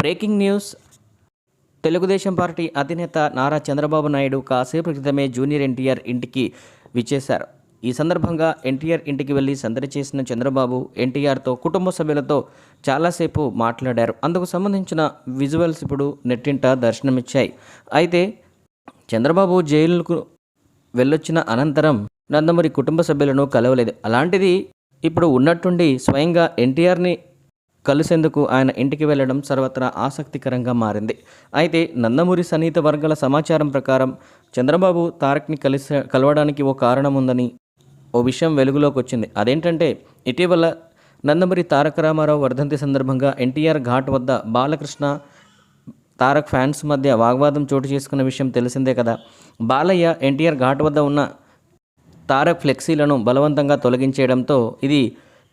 Breaking news. Telugu Desam party అధినేత నారా చంద్రబాబు నాయుడు కాసేపు క్రితమే జూనియర్ ఎన్టీఆర్ ఇంటికి విచ్చేశారు. ఈ సందర్భంగా ఎన్టీఆర్ ఇంటికి వెళ్ళి సందడి చేసిన చంద్రబాబు ఎన్టీఆర్తో కుటుంబ సభ్యులతో చాలాసేపు మాట్లాడారు. అందుకు సంబంధించిన విజువల్స్ ఇప్పుడు నెట్టింట దర్శనమిచ్చాయి. అయితే చంద్రబాబు జైలుకు వెళ్ళొచ్చిన అనంతరం నందమూరి కుటుంబ సభ్యులను కలవలేదు. అలాంటిది ఇప్పుడు ఉన్నట్టుండి స్వయంగా ఎన్టీఆర్ని కలిసేందుకు ఆయన ఇంటికి వెళ్ళడం సర్వత్రా ఆసక్తికరంగా మారింది. అయితే నందమూరి సన్నిహిత వర్గాల సమాచారం ప్రకారం చంద్రబాబు తారక్ని కలిసి కలవడానికి ఓ కారణం ఉందని ఓ విషయం వెలుగులోకి వచ్చింది అదేంటంటే ఇటీవల నందమూరి తారక రామారావు వర్ధంతి సందర్భంగా ఎన్టీఆర్ ఘాట్ వద్ద బాలకృష్ణ తారక్ ఫ్యాన్స్ మధ్య వాగ్వాదం చోటు చేసుకున్న విషయం తెలిసిందే కదా. బాలయ్య ఎన్టీఆర్ ఘాట్ వద్ద ఉన్న తారక్ ఫ్లెక్సీలను బలవంతంగా తొలగించేయడంతో ఇది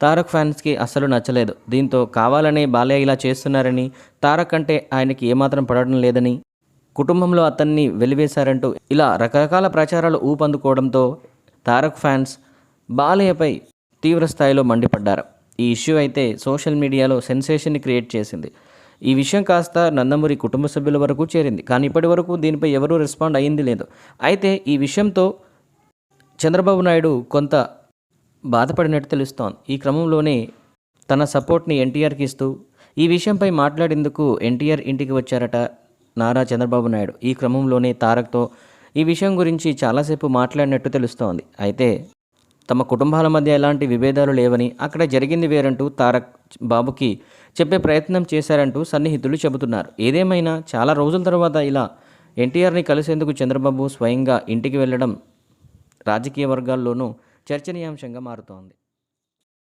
తారక్ ఫ్యాన్స్కి అస్సలు నచ్చలేదు. దీంతో కావాలనే బాలయ్య ఇలా చేస్తున్నారని తారక్ అంటే ఆయనకి ఏమాత్రం పడడం లేదని కుటుంబంలో అతన్ని వెలివేశారంటూ ఇలా రకరకాల ప్రచారాలు ఊపందుకోవడంతో తారక్ ఫ్యాన్స్ బాలయ్యపై తీవ్ర స్థాయిలో మండిపడ్డారు. ఈ ఇష్యూ అయితే సోషల్ మీడియాలో సెన్సేషన్ని క్రియేట్ చేసింది. ఈ విషయం కాస్త నందమూరి కుటుంబ సభ్యుల వరకు చేరింది. కానీ ఇప్పటి వరకు దీనిపై ఎవరూ రెస్పాండ్ అయ్యింది లేదు. అయితే ఈ విషయంతో చంద్రబాబు నాయుడు కొంత బాధపడినట్టు తెలుస్తోంది. ఈ క్రమంలోనే తన సపోర్ట్ని ఎన్టీఆర్కి ఇస్తూ ఈ విషయంపై మాట్లాడేందుకు ఎన్టీఆర్ ఇంటికి వచ్చారట నారా చంద్రబాబు నాయుడు. ఈ క్రమంలోనే తారక్తో ఈ విషయం గురించి చాలాసేపు మాట్లాడినట్టు తెలుస్తోంది. అయితే తమ కుటుంబాల మధ్య ఎలాంటి విభేదాలు లేవని అక్కడ జరిగింది వేరంటూ తారక్ బాబుకి చెప్పే ప్రయత్నం చేశారంటూ సన్నిహితులు చెబుతున్నారు. ఏదేమైనా చాలా రోజుల తర్వాత ఇలా ఎన్టీఆర్ని కలిసేందుకు చంద్రబాబు స్వయంగా ఇంటికి వెళ్ళడం రాజకీయ వర్గాల్లోనూ చర్చనీయాంశంగా మారుతోంది.